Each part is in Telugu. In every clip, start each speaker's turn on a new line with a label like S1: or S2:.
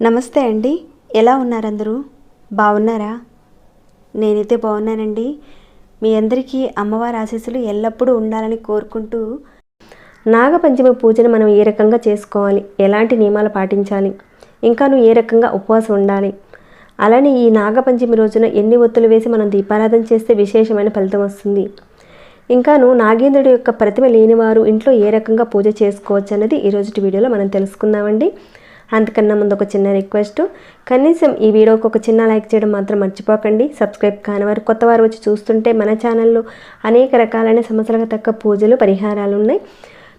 S1: నమస్తే అండి. ఎలా ఉన్నారు అందరూ బాగున్నారా? నేనైతే బాగున్నానండి. మీ అందరికీ అమ్మవారి ఆశీస్సులు ఎల్లప్పుడూ ఉండాలని కోరుకుంటూ నాగపంచమి పూజను మనం ఏ రకంగా చేసుకోవాలి? ఎలాంటి నియమాలు పాటించాలి? ఇంకా నువ్వు ఏ రకంగా ఉపవాసం ఉండాలి? అలానే ఈ నాగపంచమి రోజున ఎన్ని ఒత్తులు వేసి మనం దీపారాధన చేస్తే విశేషమైన ఫలితం వస్తుంది. ఇంకాను నాగేంద్రుడి యొక్క ప్రతిమ లేనివారు ఇంట్లో ఏ రకంగా పూజ చేసుకోవచ్చు అన్నది ఈరోజు వీడియోలో మనం తెలుసుకుందామండి. అంతకన్నా ముందు ఒక చిన్న రిక్వెస్ట్. కనీసం ఈ వీడియోకి ఒక చిన్న లైక్ చేయడం మాత్రం మర్చిపోకండి. సబ్స్క్రైబ్ కాని వారు కొత్త వారు వచ్చి చూస్తుంటే మన ఛానల్లో అనేక రకాలైన సమస్యలకు తక్క పూజలు పరిహారాలు ఉన్నాయి.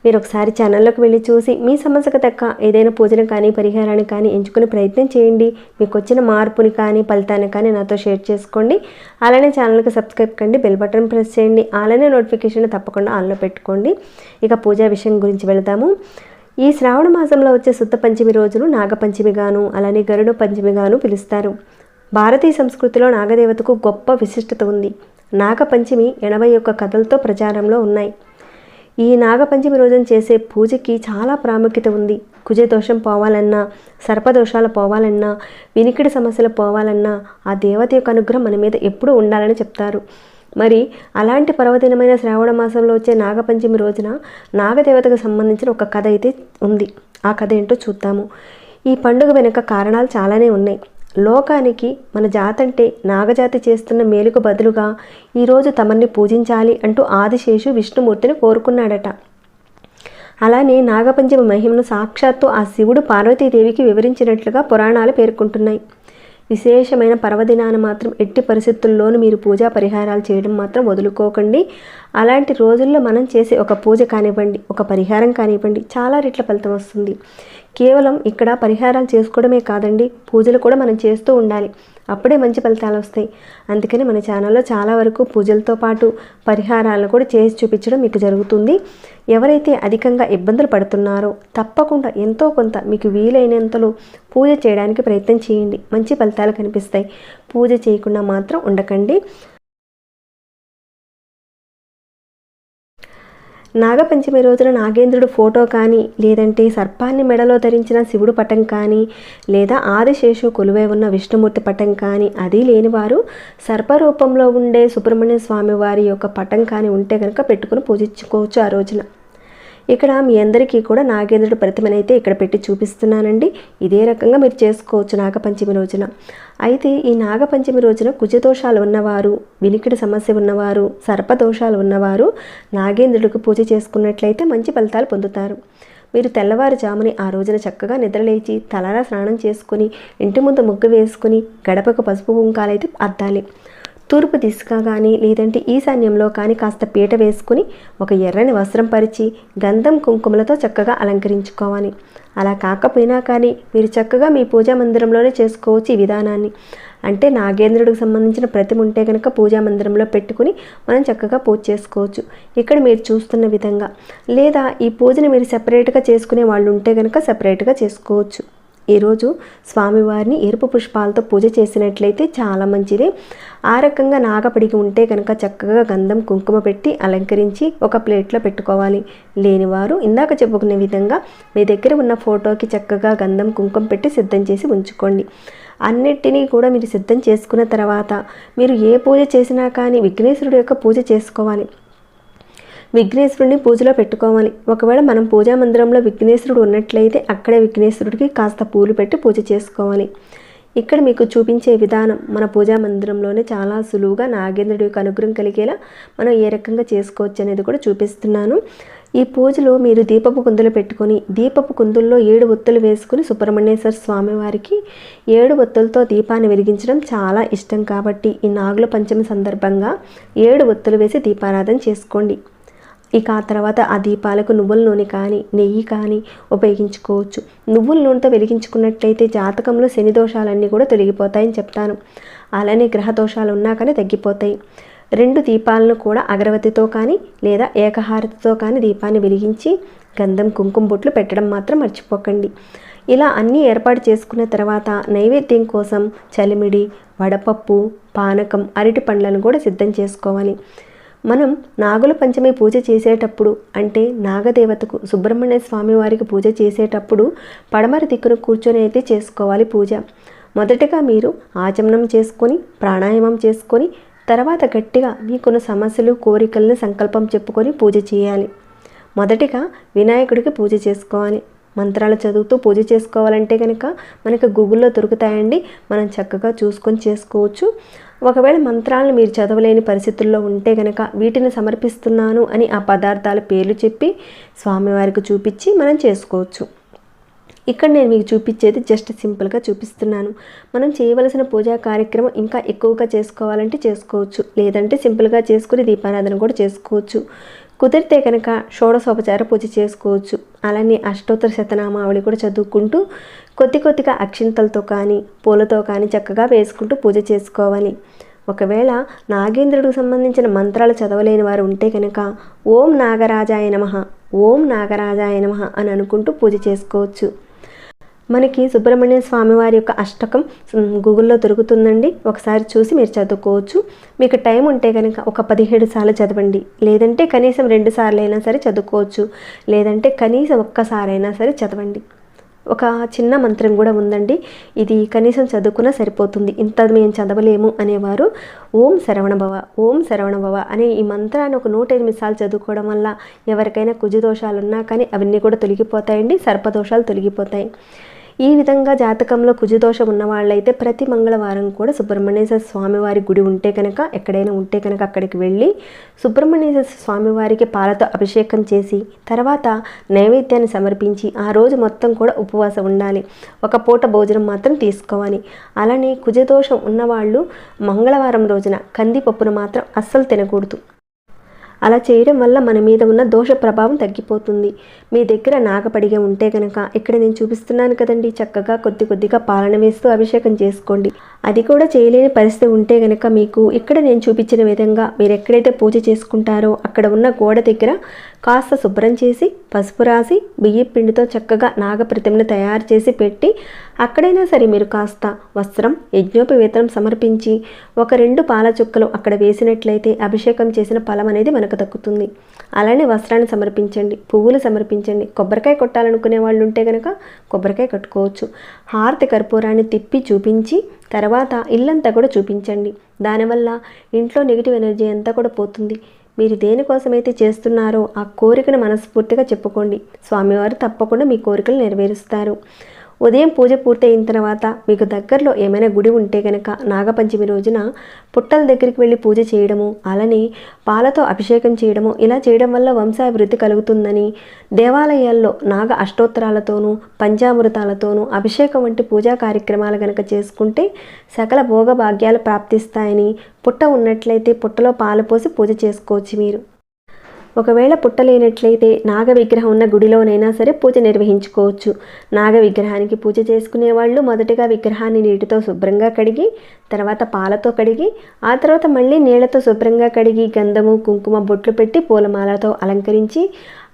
S1: మీరు ఒకసారి ఛానల్లోకి వెళ్ళి చూసి మీ సమస్యకు తక్క ఏదైనా పూజను కానీ పరిహారాన్ని కానీ ఎంచుకునే ప్రయత్నం చేయండి. మీకు వచ్చిన మార్పుని కానీ ఫలితాన్ని కానీ నాతో షేర్ చేసుకోండి. అలానే ఛానల్కి సబ్స్క్రైబ్ కండి బెల్ బటన్ ప్రెస్ చేయండి. అలానే నోటిఫికేషన్ తప్పకుండా ఆన్లో పెట్టుకోండి. ఇక పూజా విషయం గురించి వెళదాము. ఈ శ్రావణ మాసంలో వచ్చే శుద్ధ పంచమి రోజును నాగపంచమిగాను అలానే గరుడ పంచమిగాను పిలుస్తారు. భారతీయ సంస్కృతిలో నాగదేవతకు గొప్ప విశిష్టత ఉంది. నాగపంచమి ఎనభై ఒక్క కథలతో ప్రచారంలో ఉన్నాయి. ఈ నాగపంచమి రోజున చేసే పూజకి చాలా ప్రాముఖ్యత ఉంది. కుజదోషం పోవాలన్నా సర్పదోషాలు పోవాలన్నా వినికిడి సమస్యలు పోవాలన్నా ఆ దేవత యొక్క అనుగ్రహం మన మీద ఎప్పుడూ ఉండాలని చెప్తారు. మరి అలాంటి పర్వదినమైన శ్రావణ మాసంలో వచ్చే నాగపంచమి రోజున నాగదేవతకు సంబంధించిన ఒక కథ అయితే ఉంది. ఆ కథ ఏంటో చూద్దాము. ఈ పండుగ వెనుక కారణాలు చాలానే ఉన్నాయి. లోకానికి మన జాతంటే నాగజాతి చేస్తున్న మేలుకు బదులుగా ఈరోజు తమన్ని పూజించాలి అంటూ ఆదిశేషు విష్ణుమూర్తిని కోరుకున్నాడట. అలానే నాగపంచమి మహిమను సాక్షాత్తు ఆ శివుడు పార్వతీదేవికి వివరించినట్లుగా పురాణాలు పేర్కొంటున్నాయి. విశేషమైన పర్వదినాన మాత్రం ఎట్టి పరిస్థితుల్లోనూ మీరు పూజా పరిహారాలు చేయడం మాత్రం వదులుకోకండి. అలాంటి రోజుల్లో మనం చేసే ఒక పూజ కానివ్వండి ఒక పరిహారం కానివ్వండి చాలా రెట్ల ఫలితం వస్తుంది. కేవలం ఇక్కడ పరిహారాలు చేసుకోవడమే కాదండి పూజలు కూడా మనం చేస్తూ ఉండాలి. అప్పుడే మంచి ఫలితాలు వస్తాయి. అందుకని మన ఛానల్లో చాలా వరకు పూజలతో పాటు పరిహారాలను కూడా చేసి చూపించడం మీకు జరుగుతుంది. ఎవరైతే అధికంగా ఇబ్బందులు పడుతున్నారో తప్పకుండా ఎంతో కొంత మీకు వీలైనంతలో పూజ చేయడానికి ప్రయత్నం చేయండి. మంచి ఫలితాలు కనిపిస్తాయి. పూజ చేయకుండా మాత్రం ఉండకండి. నాగపంచమి రోజున నాగేంద్రుడు ఫోటో కానీ లేదంటే సర్పాన్ని మెడలో ధరించిన శివుడు పటం కానీ లేదా ఆదిశేషు కొలువై ఉన్న విష్ణుమూర్తి పటం కానీ అది లేనివారు సర్పరూపంలో ఉండే సుబ్రహ్మణ్య స్వామి వారి యొక్క పటం కానీ ఉంటే కనుక పెట్టుకుని పూజించుకోవచ్చు ఆ రోజున. ఇక్కడ మీ అందరికీ కూడా నాగేంద్రుడి ప్రతిమనైతే ఇక్కడ పెట్టి చూపిస్తున్నానండి. ఇదే రకంగా మీరు చేసుకోవచ్చు నాగపంచమి రోజున. అయితే ఈ నాగపంచమి రోజున కుజదోషాలు ఉన్నవారు వినికిడి సమస్య ఉన్నవారు సర్పదోషాలు ఉన్నవారు నాగేంద్రుడికి పూజ చేసుకున్నట్లయితే మంచి ఫలితాలు పొందుతారు. మీరు తెల్లవారుజాముని ఆ రోజున చక్కగా నిద్రలేచి తలరా స్నానం చేసుకుని ఇంటి ముందు ముగ్గు వేసుకుని గడపకు పసుపు కుంకాలైతే అద్దాలి. తూర్పు దిశగా కానీ లేదంటే ఈశాన్యంలో కానీ కాస్త పీట వేసుకుని ఒక ఎర్రని వస్త్రం పరిచి గంధం కుంకుమలతో చక్కగా అలంకరించుకోవాలి. అలా కాకపోయినా కానీ మీరు చక్కగా మీ పూజా మందిరంలోనే చేసుకోవచ్చు ఈ విధానాన్ని. అంటే నాగేంద్రుడికి సంబంధించిన ప్రతిమ ఉంటే కనుక పూజా మందిరంలో పెట్టుకుని మనం చక్కగా పూజ చేసుకోవచ్చు. ఇక్కడ మీరు చూస్తున్న విధంగా. లేదా ఈ పూజను మీరు సెపరేట్గా చేసుకునే వాళ్ళు ఉంటే కనుక సెపరేట్గా చేసుకోవచ్చు. ఈరోజు స్వామివారిని ఎరుపు పుష్పాలతో పూజ చేసినట్లయితే చాలా మంచిది. ఆ రకంగా నాగపడికి ఉంటే కనుక చక్కగా గంధం కుంకుమ పెట్టి అలంకరించి ఒక ప్లేట్లో పెట్టుకోవాలి. లేనివారు ఇందాక చెప్పుకునే విధంగా మీ దగ్గర ఉన్న ఫోటోకి చక్కగా గంధం కుంకుమ పెట్టి సిద్ధం చేసి ఉంచుకోండి. అన్నిటినీ కూడా మీరు సిద్ధం చేసుకున్న తర్వాత మీరు ఏ పూజ చేసినా కానీ విఘ్నేశ్వరుడు యొక్క పూజ చేసుకోవాలి. విఘ్నేశ్వరుడిని పూజలో పెట్టుకోవాలి. ఒకవేళ మనం పూజా మందిరంలో విఘ్నేశ్వరుడు ఉన్నట్లయితే అక్కడే విఘ్నేశ్వరుడికి కాస్త పూలు పెట్టి పూజ చేసుకోవాలి. ఇక్కడ మీకు చూపించే విధానం మన పూజా మందిరంలోనే చాలా సులువుగా నాగేంద్రుడి యొక్క అనుగ్రహం కలిగేలా మనం ఏ రకంగా చేసుకోవచ్చు అనేది కూడా చూపిస్తున్నాను. ఈ పూజలో మీరు దీపపు కుందులు పెట్టుకొని దీపపు కుందుల్లో ఏడు ఒత్తులు వేసుకుని సుబ్రహ్మణ్యేశ్వర స్వామి వారికి ఏడు ఒత్తులతో దీపాన్ని వెలిగించడం చాలా ఇష్టం కాబట్టి ఈ నాగుల పంచమి సందర్భంగా ఏడు ఒత్తులు వేసి దీపారాధన చేసుకోండి. ఇక ఆ తర్వాత ఆ దీపాలకు నువ్వుల నూనె కానీ నెయ్యి కానీ ఉపయోగించుకోవచ్చు. నువ్వుల నూనెతో వెలిగించుకున్నట్లయితే జాతకంలో శని దోషాలన్నీ కూడా తొలగిపోతాయని చెప్తాను. అలానే గ్రహ దోషాలు ఉన్నా కానీ తగ్గిపోతాయి. రెండు దీపాలను కూడా అగరవతితో కానీ లేదా ఏకహారతితో కానీ దీపాన్ని వెలిగించి గంధం కుంకుమ బొట్లు పెట్టడం మాత్రం మర్చిపోకండి. ఇలా అన్నీ ఏర్పాటు చేసుకున్న తర్వాత నైవేద్యం కోసం చలిమిడి వడపప్పు పానకం అరటి పండ్లను కూడా సిద్ధం చేసుకోవాలి. మనం నాగుల పంచమి పూజ చేసేటప్పుడు అంటే నాగదేవతకు సుబ్రహ్మణ్య స్వామి వారికి పూజ చేసేటప్పుడు పడమర దిక్కున కూర్చొని అయితే చేసుకోవాలి పూజ. మొదటగా మీరు ఆచమనం చేసుకొని ప్రాణాయామం చేసుకొని తర్వాత గట్టిగా మీకున్న సమస్యలు కోరికలను సంకల్పం చెప్పుకొని పూజ చేయాలి. మొదటిగా వినాయకుడికి పూజ చేసుకోవాలి. మంత్రాలు చదువుతూ పూజ చేసుకోవాలంటే కనుక మనకు గూగుల్లో దొరుకుతాయండి. మనం చక్కగా చూసుకొని చేసుకోవచ్చు. ఒకవేళ మంత్రాలను మీరు చదవలేని పరిస్థితుల్లో ఉంటే కనుక వీటిని సమర్పిస్తున్నాను అని ఆ పదార్థాల పేర్లు చెప్పి స్వామివారికి చూపించి మనం చేసుకోవచ్చు. ఇక్కడ నేను మీకు చూపించేది జస్ట్ సింపుల్గా చూపిస్తున్నాను. మనం చేయవలసిన పూజా కార్యక్రమం ఇంకా ఎక్కువగా చేసుకోవాలంటే చేసుకోవచ్చు. లేదంటే సింపుల్గా చేసుకుని దీపారాధన కూడా చేసుకోవచ్చు. కుదిరితే కనుక షోడశోపచార పూజ చేసుకోవచ్చు. అలానే అష్టోత్తర శతనామావళి కూడా చదువుకుంటూ కొద్ది కొద్దిగా అక్షింతలతో కానీ పూలతో కానీ చక్కగా వేసుకుంటూ పూజ చేసుకోవాలి. ఒకవేళ నాగేంద్రుడికి సంబంధించిన మంత్రాలు చదవలేని వారు ఉంటే కనుక ఓం నాగరాజాయ నమ ఓం నాగరాజాయ నమ అని అనుకుంటూ పూజ చేసుకోవచ్చు. మనకి సుబ్రహ్మణ్య స్వామి వారి యొక్క అష్టకం గూగుల్లో దొరుకుతుందండి. ఒకసారి చూసి మీరు చదువుకోవచ్చు. మీకు టైం ఉంటే కనుక ఒక పదిహేడు సార్లు చదవండి. లేదంటే కనీసం రెండు సార్లు అయినా సరే చదువుకోవచ్చు. లేదంటే కనీసం ఒక్కసారైనా సరే చదవండి. ఒక చిన్న మంత్రం కూడా ఉందండి. ఇది కనీసం చదువుకున్నా సరిపోతుంది. ఇంత మేము చదవలేము అనేవారు ఓం శరవణ భవ ఓం శరవణ భవ అనే ఈ మంత్రాన్ని ఒక నూట ఎనిమిది సార్లు చదువుకోవడం వల్ల ఎవరికైనా కుజు దోషాలు ఉన్నా కానీ అవన్నీ కూడా తొలగిపోతాయండి సర్పదోషాలు తొలగిపోతాయి. ఈ విధంగా జాతకంలో కుజదోషం ఉన్న వాళ్ళైతే ప్రతి మంగళవారం కూడా సుబ్రహ్మణ్యేశ్వర స్వామివారి గుడి ఉంటే కనుక ఎక్కడైనా ఉంటే కనుక అక్కడికి వెళ్ళి సుబ్రహ్మణ్యేశ్వర స్వామివారికి పాలతో అభిషేకం చేసి తర్వాత నైవేద్యాన్ని సమర్పించి ఆ రోజు మొత్తం కూడా ఉపవాసం ఉండాలి. ఒక పూట భోజనం మాత్రం తీసుకోవాలి. అలానే కుజదోషం ఉన్నవాళ్ళు మంగళవారం రోజున కందిపప్పును మాత్రం అస్సలు తినకూడదు. అలా చేయడం వల్ల మన మీద ఉన్న దోష ప్రభావం తగ్గిపోతుంది. మీ దగ్గర నాగపడిగ ఉంటే కనుక ఇక్కడ నేను చూపిస్తున్నాను కదండి. చక్కగా కొద్ది కొద్దిగా పాలన వేస్తూ అభిషేకం చేసుకోండి. అది కూడా చేయలేని పరిస్థితి ఉంటే కనుక మీకు ఇక్కడ నేను చూపించిన విధంగా మీరు ఎక్కడైతే పూజ చేసుకుంటారో అక్కడ ఉన్న గోడ దగ్గర కాస్త శుభ్రం చేసి పసుపు రాసి బియ్య పిండితో చక్కగా నాగప్రతిమను తయారు చేసి పెట్టి అక్కడైనా సరే మీరు కాస్త వస్త్రం యజ్ఞోపవేతనం సమర్పించి ఒక రెండు పాల చుక్కలు అక్కడ వేసినట్లయితే అభిషేకం చేసిన ఫలం అనేది మనకు దక్కుతుంది. అలానే వస్త్రాన్ని సమర్పించండి పువ్వులు సమర్పించండి. కొబ్బరికాయ కొట్టాలనుకునే వాళ్ళు ఉంటే కనుక కొబ్బరికాయ కట్టుకోవచ్చు. హారతి కర్పూరాన్ని తిప్పి చూపించి తర్వాత ఇల్లంతా కూడా చూపించండి. దానివల్ల ఇంట్లో నెగిటివ్ ఎనర్జీ అంతా కూడా పోతుంది. మీరు దేనికోసమైతే చేస్తున్నారో ఆ కోరికను మనస్ఫూర్తిగా చెప్పుకోండి. స్వామివారు తప్పకుండా మీ కోరికలు నెరవేరుస్తారు. ఉదయం పూజ పూర్తయిన తర్వాత మీకు దగ్గరలో ఏమైనా గుడి ఉంటే కనుక నాగపంచమి రోజున పుట్టల దగ్గరికి వెళ్ళి పూజ చేయడము అలానే పాలతో అభిషేకం చేయడము ఇలా చేయడం వల్ల వంశాభివృద్ధి కలుగుతుందని దేవాలయాల్లో నాగ అష్టోత్తరాలతోనూ పంచామృతాలతోనూ అభిషేకం వంటి పూజా కార్యక్రమాలు కనుక చేసుకుంటే సకల భోగభాగ్యాలు ప్రాప్తిస్తాయని పుట్ట ఉన్నట్లయితే పుట్టలో పాలు పోసి పూజ చేసుకోవచ్చు మీరు. ఒకవేళ పుట్టలేనట్లయితే నాగ విగ్రహం ఉన్న గుడిలోనైనా సరే పూజ నిర్వహించుకోవచ్చు. నాగ విగ్రహానికి పూజ చేసుకునే వాళ్ళు మొదటగా విగ్రహాన్ని నీటితో శుభ్రంగా కడిగి తర్వాత పాలతో కడిగి ఆ తర్వాత మళ్ళీ నీళ్ళతో శుభ్రంగా కడిగి గంధము కుంకుమ బొట్లు పెట్టి పూలమాలతో అలంకరించి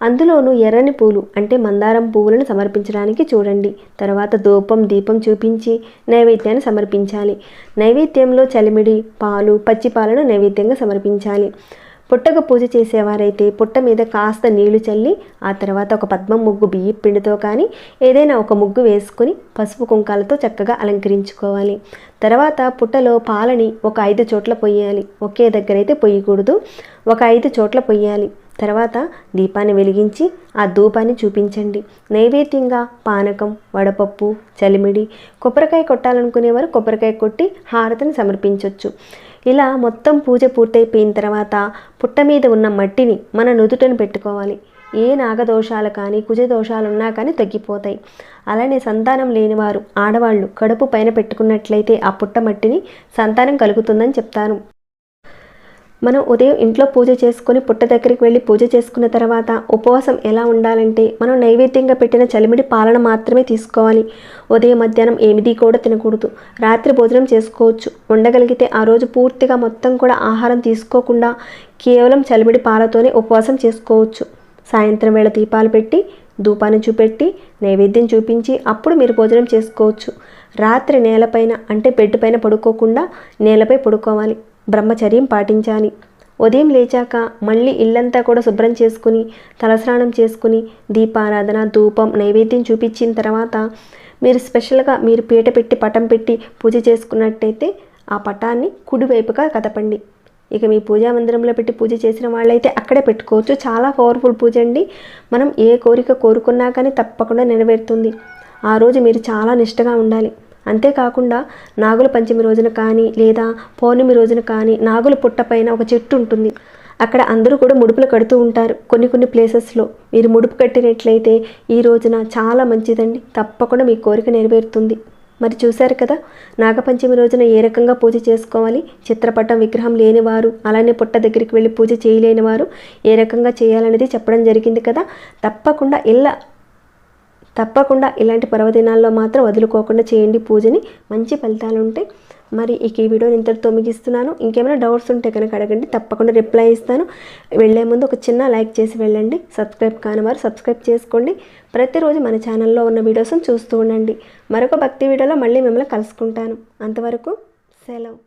S1: అందులోనూ ఎర్రని పూలు అంటే మందారం పువ్వులను సమర్పించడానికి చూడండి. తర్వాత ధూపం దీపం చూపించి నైవేద్యాన్ని సమర్పించాలి. నైవేద్యంలో చలిమిడి పాలు పచ్చి పాలను నైవేద్యంగా సమర్పించాలి. పుట్టకు పూజ చేసేవారైతే పుట్ట మీద కాస్త నీళ్ళు చల్లి ఆ తర్వాత ఒక పద్మం ముగ్గు బియ్య పిండితో కానీ ఏదైనా ఒక ముగ్గు వేసుకొని పసుపు కుంకాలతో చక్కగా అలంకరించుకోవాలి. తర్వాత పుట్టలో పాలని ఒక ఐదు చోట్ల పొయ్యాలి. ఒకే దగ్గర అయితే పొయ్యకూడదు. ఒక ఐదు చోట్ల పొయ్యాలి. తర్వాత దీపాన్ని వెలిగించి ఆ ధూపాన్ని చూపించండి. నైవేద్యంగా పానకం వడపప్పు చలిమిడి కొబ్బరికాయ కొట్టాలనుకునేవారు కొబ్బరికాయ కొట్టి హారతిని సమర్పించవచ్చు ఇలా మొత్తం పూజ పూర్తయిపోయిన తర్వాత పుట్ట మీద ఉన్న మట్టిని మన నుదుటను పెట్టుకోవాలి. ఏ నాగదోషాలు కానీ కుజ దోషాలు ఉన్నా కానీ తగ్గిపోతాయి. అలానే సంతానం లేనివారు ఆడవాళ్ళు కడుపు పైన పెట్టుకున్నట్లయితే ఆ పుట్ట మట్టిని సంతానం కలుగుతుందని చెప్తాను. మనం ఉదయం ఇంట్లో పూజ చేసుకుని పుట్ట దగ్గరికి వెళ్ళి పూజ చేసుకున్న తర్వాత ఉపవాసం ఎలా ఉండాలంటే మనం నైవేద్యంగా పెట్టిన చలిమిడి పాలన మాత్రమే తీసుకోవాలి. ఉదయం మధ్యాహ్నం ఏమిది కూడా తినకూడదు. రాత్రి భోజనం చేసుకోవచ్చు. ఉండగలిగితే ఆ రోజు పూర్తిగా మొత్తం కూడా ఆహారం తీసుకోకుండా కేవలం చలిమిడి పాలతోనే ఉపవాసం చేసుకోవచ్చు. సాయంత్రం వేళ దీపాలు పెట్టి ధూపాన్ని చూపెట్టి నైవేద్యం చూపించి అప్పుడు మీరు భోజనం చేసుకోవచ్చు. రాత్రి నేలపైన అంటే బెడ్ పైన పడుకోకుండా నేలపై పడుకోవాలి. బ్రహ్మచర్యం పాటించాలి. ఉదయం లేచాక మళ్ళీ ఇల్లంతా కూడా శుభ్రం చేసుకుని తలస్నానం చేసుకుని దీపారాధన ధూపం నైవేద్యం చూపించిన తర్వాత మీరు స్పెషల్గా మీరు పీట పెట్టి పటం పెట్టి పూజ చేసుకున్నట్టయితే ఆ పటాన్ని కుడివైపుగా కదపండి. ఇక మీ పూజా మందిరంలో పెట్టి పూజ చేసిన వాళ్ళైతే అక్కడే పెట్టుకోవచ్చు. చాలా పవర్ఫుల్ పూజ అండి. మనం ఏ కోరిక కోరుకున్నా కానీ తప్పకుండా నెరవేరుతుంది. ఆ రోజు మీరు చాలా నిష్టగా ఉండాలి. అంతేకాకుండా నాగుల పంచమి రోజున కానీ లేదా పౌర్ణమి రోజున కానీ నాగుల పుట్ట పైన ఒక చెట్టు ఉంటుంది. అక్కడ అందరూ కూడా ముడుపులు కడుతూ ఉంటారు. కొన్ని కొన్ని ప్లేసెస్లో మీరు ముడుపు కట్టినట్లయితే ఈ రోజున చాలా మంచిదండి. తప్పకుండా మీ కోరిక నెరవేరుతుంది. మరి చూశారు కదా నాగపంచమి రోజున ఏ రకంగా పూజ చేసుకోవాలి? చిత్రపటం విగ్రహం లేనివారు అలానే పుట్ట దగ్గరికి వెళ్ళి పూజ చేయలేని వారు ఏ రకంగా చేయాలనేది చెప్పడం జరిగింది కదా. తప్పకుండా ఇలా తప్పకుండా ఇలాంటి పర్వదినాల్లో మాత్రం వదులుకోకుండా చేయండి పూజని. మంచి ఫలితాలు ఉంటాయి మరి ఇక ఈ వీడియోని ఇంతటితో ముగిస్తున్నాను. ఇంకేమైనా డౌట్స్ ఉంటే కనుక అడగండి. తప్పకుండా రిప్లై ఇస్తాను. వెళ్ళే ముందు ఒక చిన్న లైక్ చేసి వెళ్ళండి. సబ్స్క్రైబ్ కాని వారు సబ్స్క్రైబ్ చేసుకోండి. ప్రతిరోజు మన ఛానల్లో ఉన్న వీడియోస్ని చూస్తూ ఉండండి. మరొక భక్తి వీడియోలో మళ్ళీ మిమ్మల్ని కలుసుకుంటాను. అంతవరకు సెలవు.